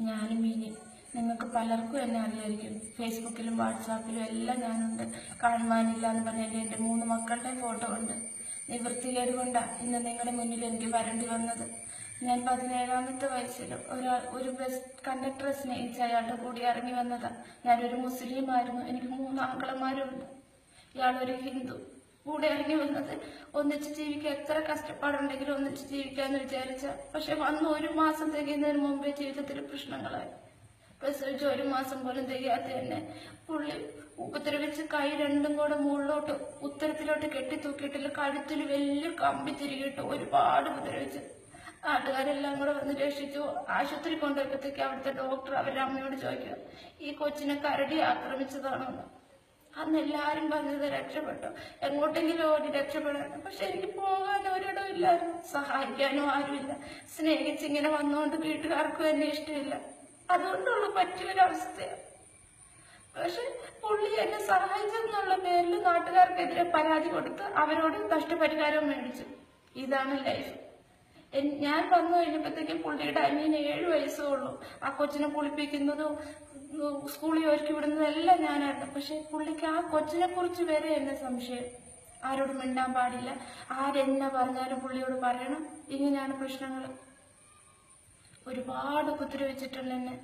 ഞാനും മീനി നിങ്ങൾക്ക് പലർക്കും എന്നെ അറിയായിരിക്കും. ഫേസ്ബുക്കിലും വാട്സാപ്പിലും എല്ലാം ഞാനുണ്ട്. കാണുവാനില്ല എന്ന് പറഞ്ഞാൽ എന്റെ മൂന്ന് മക്കളുടെ ഫോട്ടോ ഉണ്ട്. നിവൃത്തികേട് കൊണ്ടാണ് ഇന്ന് നിങ്ങളുടെ മുന്നിൽ എനിക്ക് വരേണ്ടി വന്നത്. ഞാൻ പതിനേഴാമത്തെ വയസ്സിൽ ഒരാൾ ഒരു ബസ് കണ്ടക്ടറെ സ്നേഹിച്ച് അയാളുടെ കൂടി ഇറങ്ങി വന്നതാണ് ഞാനൊരു മുസ്ലിം ആയിരുന്നു എനിക്ക് മൂന്ന് ആംഗളന്മാരുണ്ട് ഇയാളൊരു ഹിന്ദു. കൂടെ ഇറങ്ങി വന്നത്. ഒന്നിച്ച് ജീവിക്കാൻ എത്ര കഷ്ടപ്പാടുണ്ടെങ്കിലും ഒന്നിച്ച് ജീവിക്കാന്ന് വിചാരിച്ച. പക്ഷെ വന്ന് ഒരു മാസം തികയുന്നതിന് മുമ്പേ ജീവിതത്തിൽ പ്രശ്നങ്ങളായി. പ്രസവിച്ച് ഒരു മാസം പോലും തികയാതെ തന്നെ പുള്ളി ഉപദ്രവിച്ച് കൈ രണ്ടും കൂടെ മുകളിലോട്ട് ഉത്തരത്തിലോട്ട് കെട്ടി തൂക്കിയിട്ടില്ല കഴുത്തിൽ വലിയ കമ്പി തിരികിട്ട്. ഒരുപാട് ഉപദ്രവിച്ച്. നാട്ടുകാരെല്ലാം കൂടെ വന്ന് രക്ഷിച്ചു. ആശുപത്രി കൊണ്ടുപോയപ്പോഴത്തേക്ക് അവിടുത്തെ ഡോക്ടർ അവരുടെ അമ്മയോട് ചോദിക്കുക ഈ കൊച്ചിനെ കരടി ആക്രമിച്ചതാണോ അന്ന് എല്ലാരും പറഞ്ഞത് രക്ഷപ്പെട്ടു. എങ്ങോട്ടെങ്കിലും ഓടി രക്ഷപ്പെടാൻ പക്ഷെ എനിക്ക് പോകാൻ ഒരിടം ഇല്ലായിരുന്നു സഹായിക്കാനും ആരുമില്ല. സ്നേഹിച്ച് ഇങ്ങനെ വന്നുകൊണ്ട് വീട്ടുകാർക്കും എന്നെ ഇഷ്ടമില്ല. അതുകൊണ്ടുള്ള പറ്റിയൊരവസ്ഥയാണ് പക്ഷെ പുള്ളി എന്നെ സഹായിച്ചെന്നുള്ള പേരിൽ നാട്ടുകാർക്കെതിരെ പരാതി കൊടുത്ത് അവരോട് നഷ്ടപരിഹാരം മേടിച്ചു. ഇതാണ് ലൈഫ്. ഞാൻ വന്നു കഴിഞ്ഞപ്പോഴത്തേക്കും പുള്ളിയുടെ അനിയന് ഏഴ് വയസ്സേ ഉള്ളൂ ആ കൊച്ചിനെ കുളിപ്പിക്കുന്നതും സ്കൂളിൽ ഒരുക്കി വിടുന്നതും എല്ലാം ഞാനായിരുന്നു. പക്ഷെ പുള്ളിക്ക് ആ കൊച്ചിനെ കുറിച്ച് വരെ എന്നെ സംശയം. ആരോടും മിണ്ടാൻ പാടില്ല. ആരെന്നെ പറഞ്ഞാലും പുള്ളിയോട് പറയണം. ഇങ്ങനെയാണ് പ്രശ്നങ്ങൾ ഒരുപാട് ഉപദ്രവിച്ചിട്ടുണ്ട് എന്നെ.